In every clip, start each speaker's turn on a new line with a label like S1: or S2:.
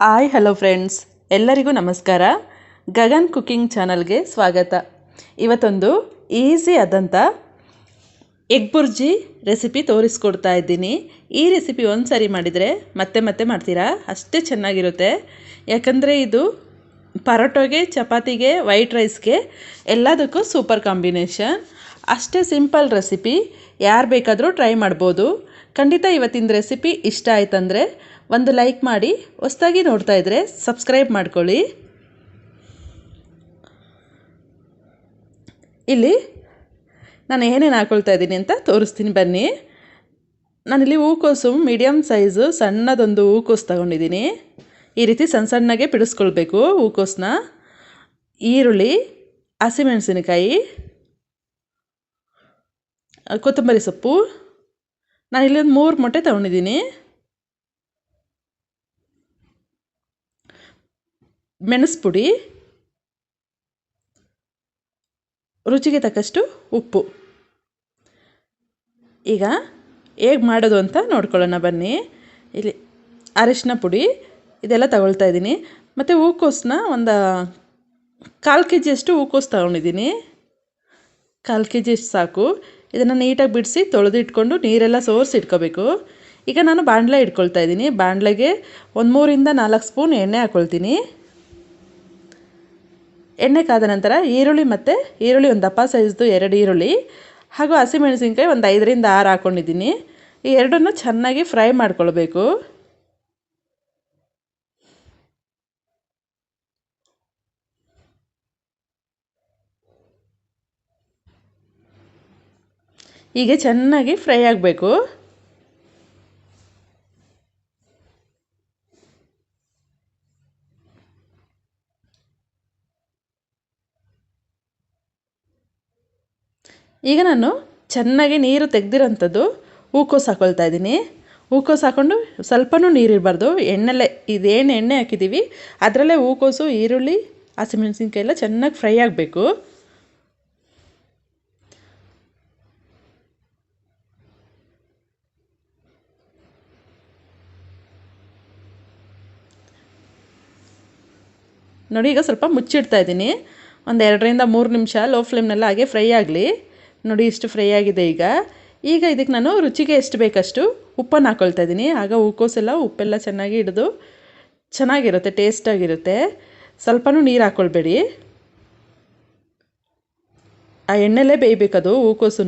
S1: Hi hello friends ಎಲ್ಲರಿಗೂ ನಮಸ್ಕಾರ. Gagan cooking ಚಾನಲ್ಗೆ ಸ್ವಾಗತ. ಇವತ್ತೊಂದು ಈಸಿ ಆದಂಥ ಎಗ್ ಬುರ್ಜಿ ರೆಸಿಪಿ ತೋರಿಸ್ಕೊಡ್ತಾ ಇದ್ದೀನಿ. ಈ ರೆಸಿಪಿ ಒಂದು ಸಾರಿ ಮಾಡಿದರೆ ಮತ್ತೆ ಮತ್ತೆ ಮಾಡ್ತೀರಾ? ಅಷ್ಟೇ ಚೆನ್ನಾಗಿರುತ್ತೆ. ಯಾಕಂದರೆ ಇದು ಪರೋಟೋಗೆ, ಚಪಾತಿಗೆ ವೈಟ್ ರೈಸ್ಗೆ ಎಲ್ಲದಕ್ಕೂ ಸೂಪರ್ ಕಾಂಬಿನೇಷನ್ ಅಷ್ಟೇ ಸಿಂಪಲ್ ರೆಸಿಪಿ ಯಾರು ಬೇಕಾದರೂ ಟ್ರೈ ಮಾಡ್ಬೋದು. ಖಂಡಿತ ಇವತ್ತಿನ ರೆಸಿಪಿ ಇಷ್ಟ ಆಯ್ತಂದರೆ ಒಂದು ಲೈಕ್ ಮಾಡಿ, ಹೊಸ್ದಾಗಿ ನೋಡ್ತಾ ಇದ್ರೆ ಸಬ್ಸ್ಕ್ರೈಬ್ ಮಾಡ್ಕೊಳ್ಳಿ. ಇಲ್ಲಿ ನಾನು ಏನೇನು ಹಾಕೊಳ್ತಾ ಇದ್ದೀನಿ ಅಂತ ತೋರಿಸ್ತೀನಿ ಬನ್ನಿ. ನಾನಿಲ್ಲಿ ಹೂಕೋಸು ಮೀಡಿಯಮ್ ಸೈಜು ಸಣ್ಣದೊಂದು ಹೂಕೋಸು ತಗೊಂಡಿದ್ದೀನಿ. ಈ ರೀತಿ ಸಣ್ಣ ಸಣ್ಣಗೆ ಬಿಡಿಸ್ಕೊಳ್ಬೇಕು ಹೂಕೋಸನ್ನ ಈರುಳ್ಳಿ, ಹಸಿಮೆಣಸಿನಕಾಯಿ, ಕೊತ್ತಂಬರಿ ಸೊಪ್ಪು ನಾನು ಇಲ್ಲಿ ಒಂದು ಮೂರು ಮೊಟ್ಟೆ ತೊಗೊಂಡಿದ್ದೀನಿ. ಮೆಣಸು ಪುಡಿ ರುಚಿಗೆ ತಕ್ಕಷ್ಟು ಉಪ್ಪು. ಈಗ ಹೇಗೆ ಮಾಡೋದು ಅಂತ ನೋಡ್ಕೊಳ್ಳೋಣ ಬನ್ನಿ. ಇಲ್ಲಿ ಅರಿಶಿನ ಪುಡಿ, ಇದೆಲ್ಲ ತಗೊಳ್ತಾ ಇದ್ದೀನಿ. ಮತ್ತು ಹೂಕೋಸನ್ನ ಒಂದು ಕಾಲು ಕೆ ಜಿಯಷ್ಟು ಹೂಕೋಸು ತಗೊಂಡಿದ್ದೀನಿ. ಕಾಲು ಕೆ ಜಿಯಷ್ಟು ಸಾಕು. ಇದನ್ನು ನೀಟಾಗಿ ಬಿಡಿಸಿ ತೊಳೆದು ಇಟ್ಕೊಂಡು ನೀರೆಲ್ಲ ಸೋರಿಸಿ ಇಟ್ಕೋಬೇಕು. ಈಗ ನಾನು ಬಾಣಲೆ ಇಟ್ಕೊಳ್ತಾ ಇದ್ದೀನಿ. ಬಾಣಲೆಗೆ ಒಂದು ಮೂರಿಂದ ನಾಲ್ಕು ಸ್ಪೂನ್ ಎಣ್ಣೆ ಹಾಕ್ಕೊಳ್ತೀನಿ ಎಣ್ಣೆ ಕಾದ ನಂತರ ಈರುಳ್ಳಿ ಮತ್ತು ಈರುಳ್ಳಿ ಒಂದು ದಪ್ಪ ಸೈಜ್ದು ಎರಡು ಈರುಳ್ಳಿ, ಹಾಗೂ ಹಸಿಮೆಣಸಿನ್ಕಾಯಿ ಒಂದು ಐದರಿಂದ ಆರು ಹಾಕ್ಕೊಂಡಿದ್ದೀನಿ ಈ ಎರಡನ್ನು ಚೆನ್ನಾಗಿ ಫ್ರೈ ಮಾಡ್ಕೊಳ್ಬೇಕು. ಹೀಗೆ ಚೆನ್ನಾಗಿ ಫ್ರೈ ಆಗಬೇಕು. ಈಗ ನಾನು ಚೆನ್ನಾಗಿ ನೀರು ತೆಗೆದಿರೋಂಥದ್ದು ಹೂಕೋಸು ಹಾಕೊಳ್ತಾ ಇದ್ದೀನಿ. ಹೂಕೋಸು ಹಾಕ್ಕೊಂಡು ಸ್ವಲ್ಪನೂ ನೀರಿರಬಾರ್ದು ಎಣ್ಣೆಲೆ, ಇದೇನು ಎಣ್ಣೆ ಹಾಕಿದ್ದೀವಿ, ಅದರಲ್ಲೇ ಹೂಕೋಸು, ಈರುಳ್ಳಿ ಹಸಿಮೆಣಸಿನ್ಕಾಯಿ ಎಲ್ಲ ಚೆನ್ನಾಗಿ ಫ್ರೈ ಆಗಬೇಕು. ನೋಡಿ, ಈಗ ಸ್ವಲ್ಪ ಮುಚ್ಚಿಡ್ತಾ ಇದ್ದೀನಿ. ಒಂದು ಎರಡರಿಂದ ಮೂರು ನಿಮಿಷ ಲೋ ಫ್ಲೇಮ್ನೆಲ್ಲ ಹಾಗೆ ಫ್ರೈ ಆಗಲಿ. ನೋಡಿ, ಇಷ್ಟು ಫ್ರೈ ಆಗಿದೆ ಈಗ. ಈಗ ಇದಕ್ಕೆ ನಾನು ರುಚಿಗೆ ಎಷ್ಟು ಬೇಕಷ್ಟು ಉಪ್ಪನ್ನು ಹಾಕ್ಕೊಳ್ತಾ ಇದ್ದೀನಿ. ಆಗ ಹೂಕೋಸೆಲ್ಲ ಉಪ್ಪೆಲ್ಲ ಚೆನ್ನಾಗಿ ಹಿಡಿದು ಚೆನ್ನಾಗಿರುತ್ತೆ ಟೇಸ್ಟಾಗಿರುತ್ತೆ ಸ್ವಲ್ಪನೂ ನೀರು ಹಾಕ್ಕೊಳ್ಬೇಡಿ ಆ ಎಣ್ಣೆಲೇ ಬೇಯಬೇಕದು ಹೂಕೋಸು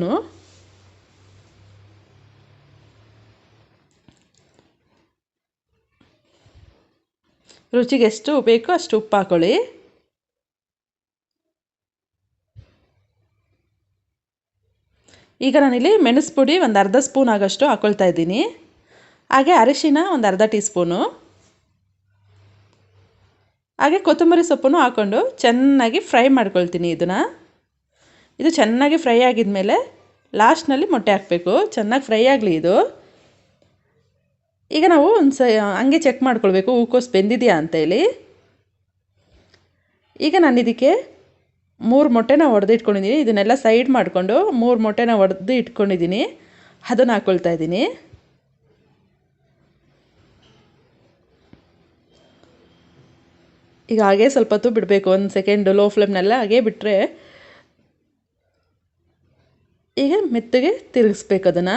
S1: ರುಚಿಗೆ ಎಷ್ಟು ಬೇಕೋ ಅಷ್ಟು ಉಪ್ಪು ಹಾಕ್ಕೊಳ್ಳಿ ಈಗ ನಾನಿಲ್ಲಿ ಮೆಣಸು ಪುಡಿ ಒಂದು ಅರ್ಧ ಸ್ಪೂನ್ ಆಗೋಷ್ಟು ಹಾಕ್ಕೊಳ್ತಾ ಇದ್ದೀನಿ. ಹಾಗೆ ಅರಿಶಿನ ಒಂದು ಅರ್ಧ ಟೀ ಸ್ಪೂನು. ಹಾಗೆ ಕೊತ್ತಂಬರಿ ಸೊಪ್ಪನ್ನು ಹಾಕ್ಕೊಂಡು ಚೆನ್ನಾಗಿ ಫ್ರೈ ಮಾಡ್ಕೊಳ್ತೀನಿ ಇದನ್ನು. ಇದು ಚೆನ್ನಾಗಿ ಫ್ರೈ ಆಗಿದ ಮೇಲೆ ಲಾಸ್ಟ್ನಲ್ಲಿ ಮೊಟ್ಟೆ ಹಾಕಬೇಕು. ಚೆನ್ನಾಗಿ ಫ್ರೈ ಆಗಲಿ ಇದು. ಈಗ ನಾವು ಒಂದು ಸ ಹಂಗೆ ಚೆಕ್ ಮಾಡ್ಕೊಳ್ಬೇಕು. ಹೂಕೋಸು ಬೆಂದಿದೆಯಾ ಅಂತೇಳಿ ಈಗ ನಾನು ಇದಕ್ಕೆ ಮೂರು ಮೊಟ್ಟೆನ ಒಡೆದು ಇಟ್ಕೊಂಡಿದ್ದೀನಿ ಇದನ್ನೆಲ್ಲ ಸೈಡ್ ಮಾಡಿಕೊಂಡು ಮೂರು ಮೊಟ್ಟೆನ ಒಡೆದು ಇಟ್ಕೊಂಡಿದ್ದೀನಿ ಅದನ್ನು ಹಾಕ್ಕೊಳ್ತಾ ಇದ್ದೀನಿ ಈಗ ಹಾಗೆ ಸ್ವಲ್ಪ ಹೊತ್ತು ಬಿಡಬೇಕು. ಒಂದು ಸೆಕೆಂಡು ಲೋ ಫ್ಲೇಮ್ನೆಲ್ಲ ಹಾಗೆ ಬಿಟ್ಟರೆ ಈಗ ಮೆತ್ತಗೆ ತಿರುಗಿಸ್ಬೇಕು ಅದನ್ನು.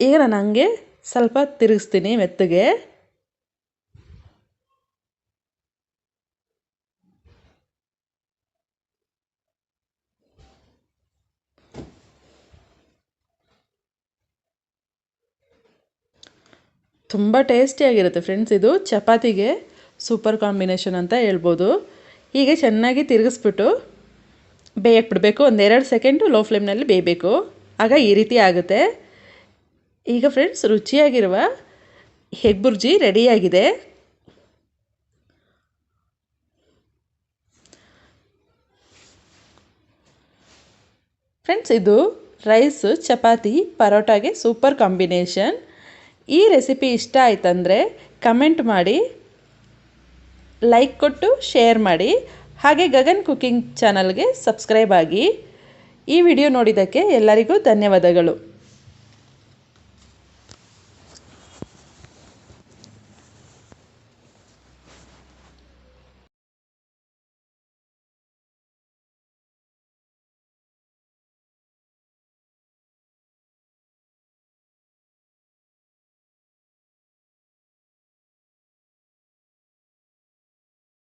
S1: ಈಗ ನಾನು ಹಂಗೆ ಸ್ವಲ್ಪ ತಿರುಗಿಸ್ತೀನಿ ಮೆತ್ತಗೆ. ತುಂಬ ಟೇಸ್ಟಿಯಾಗಿರುತ್ತೆ ಫ್ರೆಂಡ್ಸ್ ಇದು. ಚಪಾತಿಗೆ ಸೂಪರ್ ಕಾಂಬಿನೇಷನ್ ಅಂತ ಹೇಳ್ಬೋದು. ಹೀಗೆ ಚೆನ್ನಾಗಿ ತಿರುಗಿಸ್ಬಿಟ್ಟು ಬೇಯಕ್ಕೆ ಬಿಡಬೇಕು. ಒಂದೆರಡು ಸೆಕೆಂಡು ಲೋ ಫ್ಲೇಮ್ನಲ್ಲಿ ಬೇಯಬೇಕು. ಆಗ ಈ ರೀತಿ ಆಗುತ್ತೆ. ಈಗ ಫ್ರೆಂಡ್ಸ್ ರುಚಿಯಾಗಿರುವ ಹೆಗ್ ಬುರ್ಜಿ ರೆಡಿಯಾಗಿದೆ ಫ್ರೆಂಡ್ಸ್ ಇದು ರೈಸು ಚಪಾತಿ, ಪರೋಟಾಗೆ ಸೂಪರ್ ಕಾಂಬಿನೇಷನ್ ಈ ರೆಸಿಪಿ ಇಷ್ಟ ಆಯ್ತಂದರೆ ಕಮೆಂಟ್ ಮಾಡಿ ಲೈಕ್ ಕೊಟ್ಟು ಶೇರ್ ಮಾಡಿ. ಹಾಗೆ ಗಗನ್ ಕುಕಿಂಗ್ ಚಾನಲ್ಗೆ ಸಬ್ಸ್ಕ್ರೈಬ್ ಆಗಿ ಈ ವಿಡಿಯೋ ನೋಡಿದ್ದಕ್ಕೆ ಎಲ್ಲರಿಗೂ ಧನ್ಯವಾದಗಳು.